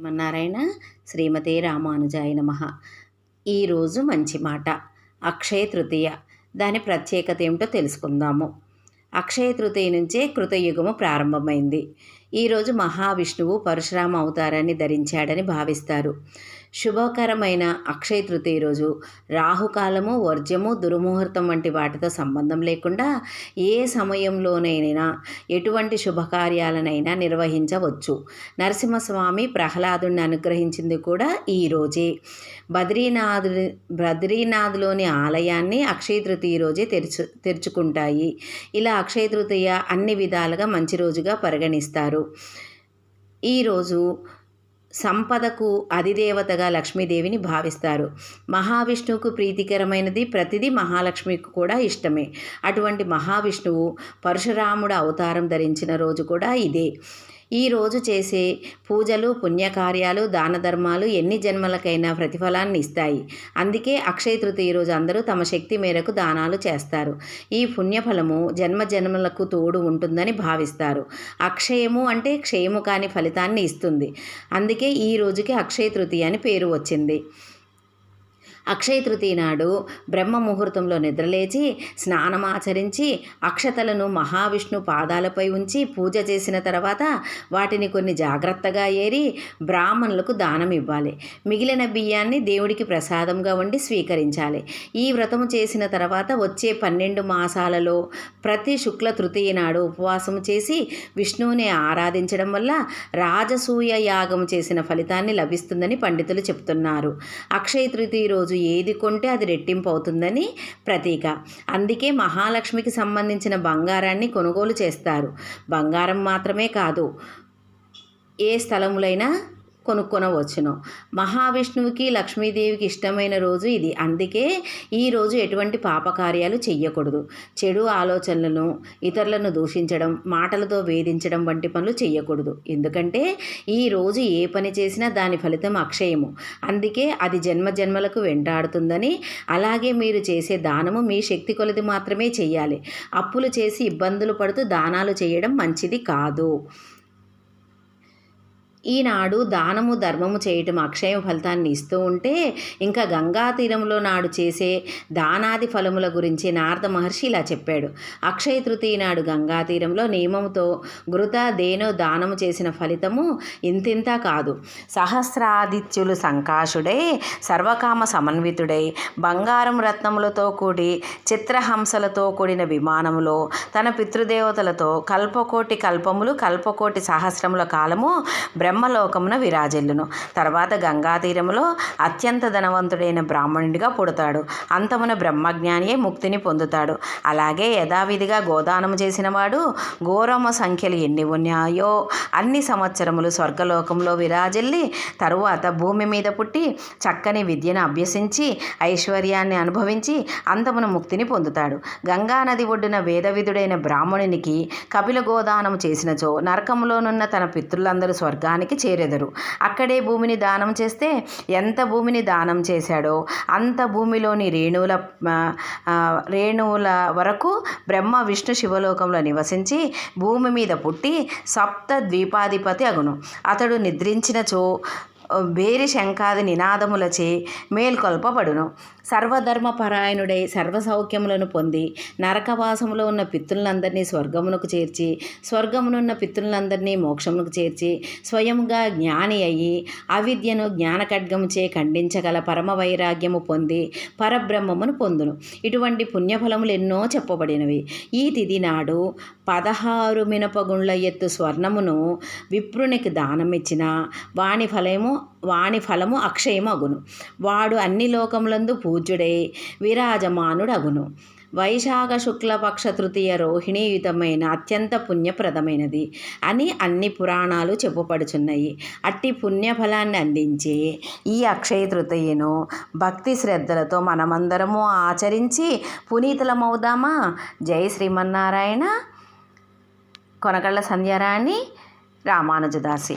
శ్రీమన్నారాయణ శ్రీమతే రామానుజాయ నమ. ఈరోజు మంచి మాట. అక్షయ తృతీయ. దాని ప్రత్యేకత ఏమిటో తెలుసుకుందాము. అక్షయ తృతీయ నుంచే కృతయుగము ప్రారంభమైంది. ఈరోజు మహావిష్ణువు పరశురామ అవతారాన్ని ధరించాడని భావిస్తారు. శుభకరమైన అక్షయ తృతీయ రోజు. రాహుకాలము వర్జ్యము దుర్ముహూర్తం వంటి వాటితో సంబంధం లేకుండా ఏ సమయంలోనైనా ఎటువంటి శుభకార్యాలనైనా నిర్వహించవచ్చు. నరసింహస్వామి ప్రహ్లాదుని అనుగ్రహించింది కూడా ఈ రోజే. బద్రీనాథు బద్రీనాథ్లోని ఆలయాన్ని అక్షయ తృతీయ రోజే తెరుచు తెరుచుకుంటాయి. ఇలా అక్షయ తృతీయ అన్ని విధాలుగా మంచి రోజుగా పరిగణిస్తారు. ఈరోజు సంపదకు అధిదేవతగా లక్ష్మీదేవిని భావిస్తారు. మహావిష్ణువుకు ప్రీతికరమైనది ప్రతిదీ మహాలక్ష్మికి కూడా ఇష్టమే. అటువంటి మహావిష్ణువు పరశురాముడు అవతారం ధరించిన రోజు కూడా ఇదే. ఈ రోజు చేసే పూజలు పుణ్యకార్యాలు దాన ధర్మాలు ఎన్ని జన్మలకైనా ప్రతిఫలాన్ని ఇస్తాయి. అందుకే అక్షయ తృతీయ రోజు అందరూ తమ శక్తి మేరకు దానాలు చేస్తారు. ఈ పుణ్యఫలము జన్మ జన్మలకు తోడు ఉంటుందని భావిస్తారు. అక్షయము అంటే క్షయము కాని ఫలితాన్ని ఇస్తుంది. అందుకే ఈ రోజుకి అక్షయ తృతీయ అని పేరు వచ్చింది. అక్షయ తృతీయ నాడు బ్రహ్మ ముహూర్తంలో నిద్రలేచి స్నానమాచరించి అక్షతలను మహావిష్ణు పాదాలపై ఉంచి పూజ చేసిన తర్వాత వాటిని కొన్ని జాగ్రత్తగా ఏరి బ్రాహ్మణులకు దానం ఇవ్వాలి. మిగిలిన బియ్యాన్ని దేవుడికి ప్రసాదంగా వండి స్వీకరించాలి. ఈ వ్రతము చేసిన తర్వాత వచ్చే పన్నెండు మాసాలలో ప్రతి శుక్ల తృతీయ నాడు ఉపవాసం చేసి విష్ణువుని ఆరాధించడం వల్ల రాజసూయ యాగం చేసిన ఫలితాన్ని లభిస్తుందని పండితులు చెప్తున్నారు. అక్షయ తృతీయ రోజు ఏది కొంటే అది రెట్టింపు అవుతుందని ప్రతీక. అందుకే మహాలక్ష్మికి సంబంధించిన బంగారాన్ని కొనుగోలు చేస్తారు. బంగారం మాత్రమే కాదు ఏ స్థలములైనా కొనుక్కొనవచ్చును. మహావిష్ణువుకి లక్ష్మీదేవికి ఇష్టమైన రోజు ఇది. అందుకే ఈ రోజు ఎటువంటి పాపకార్యాలు చెయ్యకూడదు. చెడు ఆలోచనలను ఇతరులను దూషించడం మాటలతో వేధించడం వంటి పనులు చెయ్యకూడదు. ఎందుకంటే ఈ రోజు ఏ పని చేసినా దాని ఫలితం అక్షయము. అందుకే అది జన్మ జన్మలకు వెంటాడుతుందని అలాగే మీరు చేసే దానము మీ శక్తి కొలది మాత్రమే చెయ్యాలి. అప్పులు చేసి ఇబ్బందులు పడుతూ దానాలు చేయడం మంచిది కాదు. ఈనాడు దానము ధర్మము చేయటం అక్షయ ఫలితాన్ని ఇస్తూ ఉంటే ఇంకా గంగా తీరంలో నాడు చేసే దానాది ఫలముల గురించి నారద మహర్షి ఇలా చెప్పాడు. అక్షయ తృతీయ నాడు గంగా తీరంలో నియమముతో గృత దేనో దానము చేసిన ఫలితము ఇంతింత కాదు. సహస్రాదిత్యులు సంకాశుడై సర్వకామ సమన్వితుడై. బంగారం రత్నములతో కూడి చిత్రహంసలతో కూడిన విమానములో తన పితృదేవతలతో కల్పకోటి కల్పములు కల్పకోటి సహస్రముల కాలము బ్ర బ్రహ్మలోకమున విరాజిల్లును. తర్వాత గంగా తీరములో అత్యంత ధనవంతుడైన బ్రాహ్మణుడిగా పుడతాడు. అంతమున బ్రహ్మజ్ఞానియే ముక్తిని పొందుతాడు. అలాగే యథావిధిగా గోదానము చేసిన వాడు ఘోరమ సంఖ్యలు ఎన్ని ఉన్నాయో అన్ని సంవత్సరములు స్వర్గలోకంలో విరాజిల్లి తరువాత భూమి మీద పుట్టి చక్కని విద్యను అభ్యసించి ఐశ్వర్యాన్ని అనుభవించి అంతమున ముక్తిని పొందుతాడు. గంగా నది ఒడ్డున వేదవిధుడైన బ్రాహ్మణునికి కపిల గోదానము చేసినచో నరకంలోనున్న తన పితృలందరూ గ్రామానికి చేరెదరు. అక్కడే భూమిని దానం చేస్తే ఎంత భూమిని దానం చేశాడో అంత భూమిలోని రేణువుల రేణువుల వరకు బ్రహ్మ విష్ణు శివలోకంలో నివసించి భూమి మీద పుట్టి సప్త ద్వీపాధిపతి అగును. అతడు నిద్రించినచో వేరి శంఖాది నినాదములచే మేల్కొల్పబడును. సర్వధర్మపరాయణుడై సర్వ సౌఖ్యములను పొంది నరకవాసములో ఉన్న పిత్తులందరినీ స్వర్గమునకు చేర్చి స్వర్గమునున్న పిత్తులందరినీ మోక్షమునకు చేర్చి స్వయంగా జ్ఞాని అయ్యి అవిద్యను జ్ఞానఖడ్గముచే ఖండించగల పరమ వైరాగ్యము పొంది పరబ్రహ్మమును పొందును. ఇటువంటి పుణ్యఫలములు ఎన్నో చెప్పబడినవి. ఈ తిది నాడు పదహారు మినపగుండ్ల ఎత్తు స్వర్ణమును విప్రునికి దానమిచ్చిన వాణి ఫలము వాణి ఫలము అక్షయమగును. వాడు అన్ని లోకములందు పూజ్యుడై విరాజమానుడు అగును వైశాఖ శుక్లపక్ష తృతీయ రోహిణీయుతమైన అత్యంత పుణ్యప్రదమైనది. అని అన్ని పురాణాలు చెప్పుపడుచున్నాయి. అట్టి పుణ్యఫలాన్ని అందించే ఈ అక్షయ తృతీయను భక్తి శ్రద్ధలతో మనమందరము ఆచరించి పునీతులమవుదామా? జై శ్రీమన్నారాయణ. కొనకళ్ళ సంధ్యారాణి. రామానుజదాసి.